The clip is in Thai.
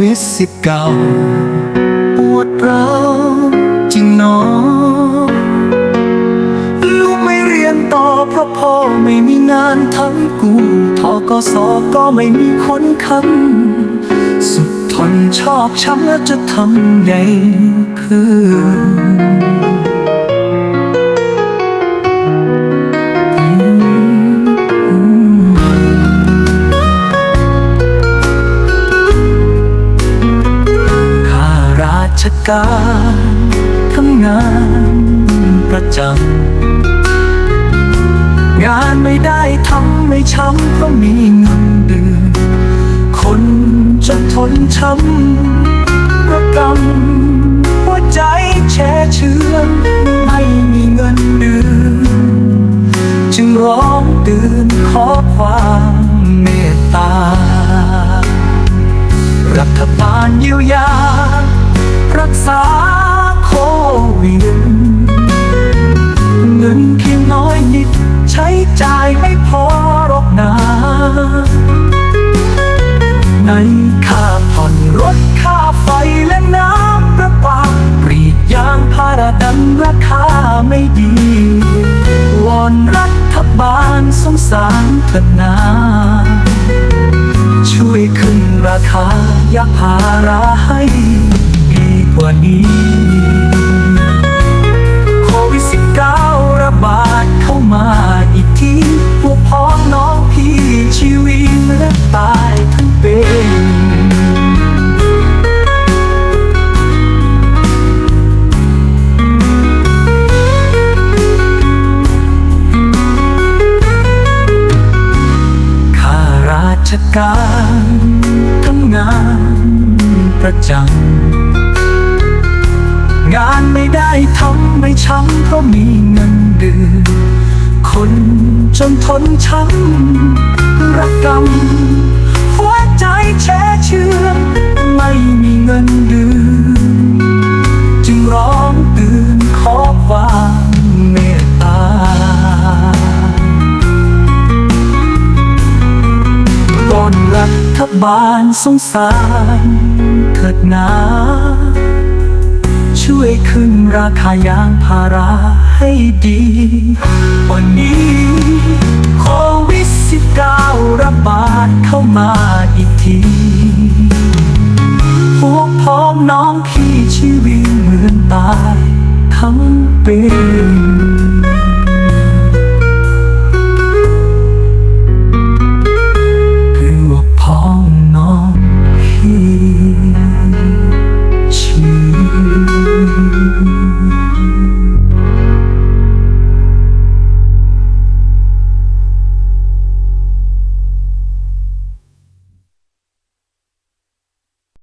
วิดสิบเก้าปวดร้าวจริงหนอลูกไม่เรียนต่อเพราะพ่อไม่มีงานทั้งกูทอกสอก็ไม่มีคนคำสุดทนชอบช้ำแล้วจะทำไงคือ การทำงานประจำงานไม่ได้ทำไม่ช้ำเพราะมีเงินเดือนคนจะทนช้ำประกำ ในค่าผ่อนรถค่าไฟและน้ำประปาปรีดยางพาราดันราคาไม่ดี วอนรัฐบาลสงสารเถิดนาช่วยขึ้นราคายาพาราให้ดีกว่านี้ การทำงานประจำงานไม่ได้ทำไม่ช้ำเพราะมีเงินเดือนคนจนทนช้ำระกำหัวใจแช่เชื่อไม่ สงสารเถิดนาช่วยขึ้นราคายางพาราให้ดี วันนี้โควิดสิบเก้าระบาดเข้ามาอีกทีพวกพ้องน้องพี่ชีวิตเหมือนตายทั้งเป็น